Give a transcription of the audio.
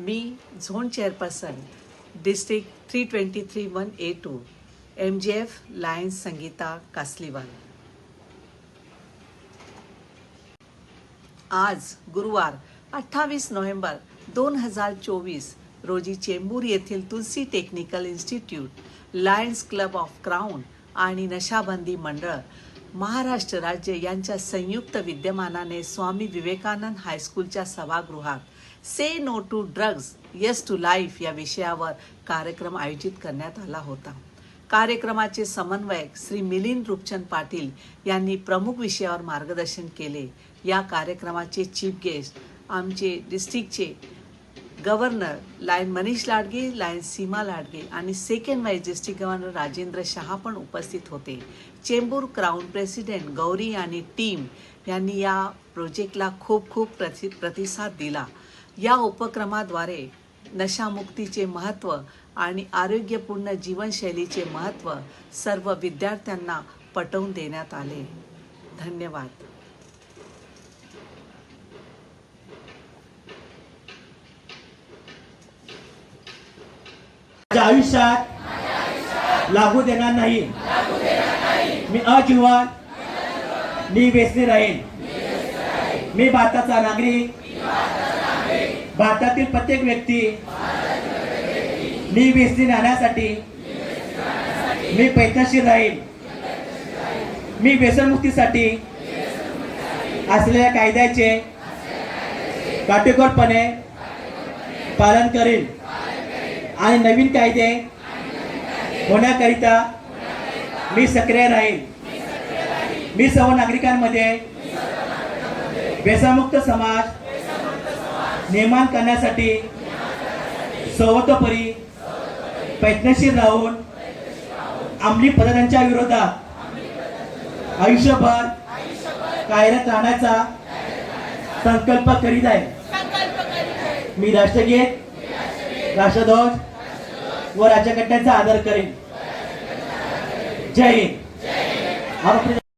Me zone chairperson district three twenty three one A two M G F lions Sangeeta Kasliwal. आज गुरुवार अठ्ठावीस November दोन हजार चोवीस रोजी चेंबूर येथील Tulsi technical institute lions club of crown आणि नशाबंदी मंडळ महाराष्ट्र राज्य यांच्या संयुक्त विद्यमानाने स्वामी विवेकानंद हायस्कूलच्या सभागृहात say no to drugs yes to life या विषयावर कार्यक्रम आयोजित करण्यात आला होता. कार्यक्रमाचे समन्वयक श्री मिलिंद रूपचंद पाटील यांनी प्रमुख विषयावर मार्गदर्शन केले. या कार्यक्रमाचे चीफ गेस्ट आमचे डिस्ट्रिक्टचे governor lion Manish Ladge lion Seema Ladge आणि second vice district governor Rajendra Shah पण उपस्थित होते. चेंबूर क्राऊन प्रेसिडेंट गौरी आणि टीम यांनी या प्रोजेक्टला खूप खूप प्रति प्रतिसाद दिला. या उपक्रमाद्वारे नशामुक्तीचे महत्त्व आणि आरोग्यपूर्ण जीवनशैलीचे महत्त्व सर्व विद्यार्थ्यांना पटवून देण्यात आले. धन्यवाद. आयुष्यात लागू देणार नाही. मी अजीवन. मी व्यसनी राहीन. मी भारताचा नागरिक. भारतातील प्रत्येक व्यक्ती मी व्यसनी राहण्यासाठी मी प्रयत्नशील राहील. मी व्यसनमुक्तीसाठी असलेल्या कायद्याचे काटेकोरपणे पालन करेन. आणि नवीन कायदे होण्याकरिता मी सक्रिय राहील. मी सर्व नागरिकांमध्ये व्यसनमुक्त समाज निर्माण करण्यासाठी सर्वतोपरी प्रयत्नशील राहून अंमली पदार्थांच्या विरोधात आयुष्यभर कार्यरत राहण्याचा संकल्प करीत आहे. मी राष्ट्रगीत राष्ट्रध्वज व राज्यघटनेचा आदर करेन. जय हिंद.